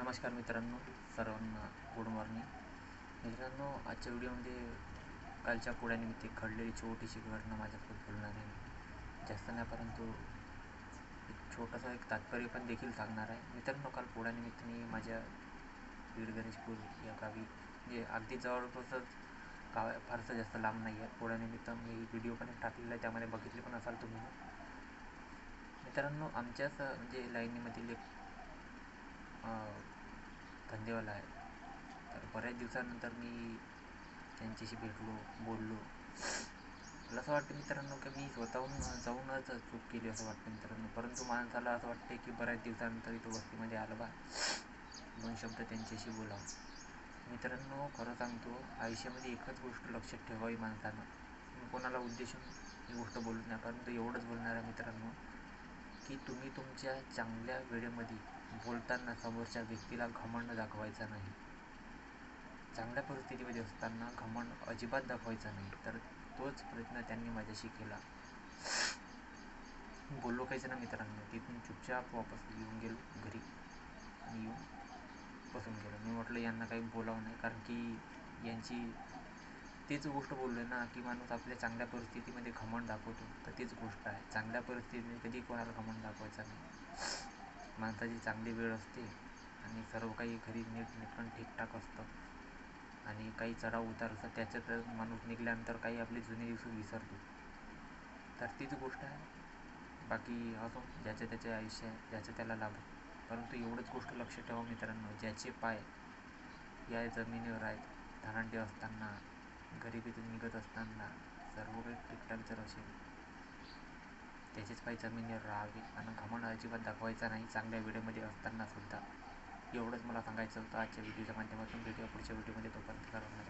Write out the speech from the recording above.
नमस्कार मित्रांनो सर्वांना गुड मॉर्निंग मित्रांनो आजच्या व्हिडिओमध्ये कालच्या पोळ्यानिमित्त घडलेली छोटीशी घटना माझ्यासोबत बोलणार आहे. जास्त नाही परंतु एक छोटासा एक तात्पर्य पण देखील सांगणार आहे. मित्रांनो काल पोळ्यानिमित्त मी माझ्या बीड गणेशपूर या गावी म्हणजे अगदी जवळपासच गाव फारसं जास्त लांब नाही आहे. पोळ्यानिमित्त मी व्हिडिओ पण टाकलेला आहे त्यामध्ये बघितले पण असाल तुम्ही. मित्रांनो आमच्याच म्हणजे लाईनीमधील एक धंदेवाला आहे. तर बऱ्याच दिवसानंतर मी त्यांच्याशी भेटलो बोललो. मला असं वाटतं मित्रांनो की मी स्वतःहून जाऊनच चूक केली असं वाटतं मित्रांनो. परंतु माणसाला असं वाटतं की बऱ्याच दिवसानंतर इथं वस्तीमध्ये आलं बा. दोन शब्द त्यांच्याशी बोलावं मित्रांनो खरं सांगतो आयुष्यामध्ये एकच गोष्ट लक्षात ठेवावी माणसानं. कोणाला उद्देशून ही गोष्ट बोलत नाही परंतु एवढंच बोलणार आहे मित्रांनो की तुम्ही तुमच्या चांगल्या वेळेमध्ये बोलताना समोरच्या व्यक्तीला घमंड दाखवायचा नाही. चांगल्या परिस्थितीमध्ये असताना घमंड अजिबात दाखवायचा नाही. तर तोच प्रयत्न त्यांनी माझ्याशी केला. बोललो काहीच ना मित्रांनो. तिथून चुपचाप वापस येऊन गेलो. घरी आणि येऊन बसून गेलो. मी म्हटलं यांना काही बोलावं नाही. कारण की यांची तेच गोष्ट बोललो आहे ना की माणूस आपल्या चांगल्या परिस्थितीमध्ये घमंड दाखवतो. तर तीच गोष्ट आहे. चांगल्या परिस्थितीमध्ये कधी कोणाला घमंड दाखवायचा नाही. माणसाची चांगली वेळ असते आणि सर्व काही घरी नीट नेटकन ठीकठाक असतं. आणि काही चढाव उतार असतात त्याच्यात माणूस निघाल्यानंतर काही आपली जुने दिवस विसरतो. तर तीच गोष्ट आहे. बाकी असो ज्याचं त्याचे आयुष्य आहे ज्याचं त्याला लाभ परंतु एवढंच गोष्ट लक्षात ठेवा मित्रांनो. ज्याचे पाय या जमिनीवर आहेत धनाढ्य असताना गरिबीतून निघत असताना सर्व काही ठीकठाक जर असेल त्याचीच पाय जमिनीवर राहावी आणि घमंड अजिबात दाखवायचा नाही चांगल्या व्हिडिओमध्ये असताना सुद्धा. एवढंच मला सांगायचं होतं आजच्या व्हिडिओच्या माध्यमातून. भेटूया पुढच्या व्हिडिओमध्ये. तोपर्यंत सर्वांना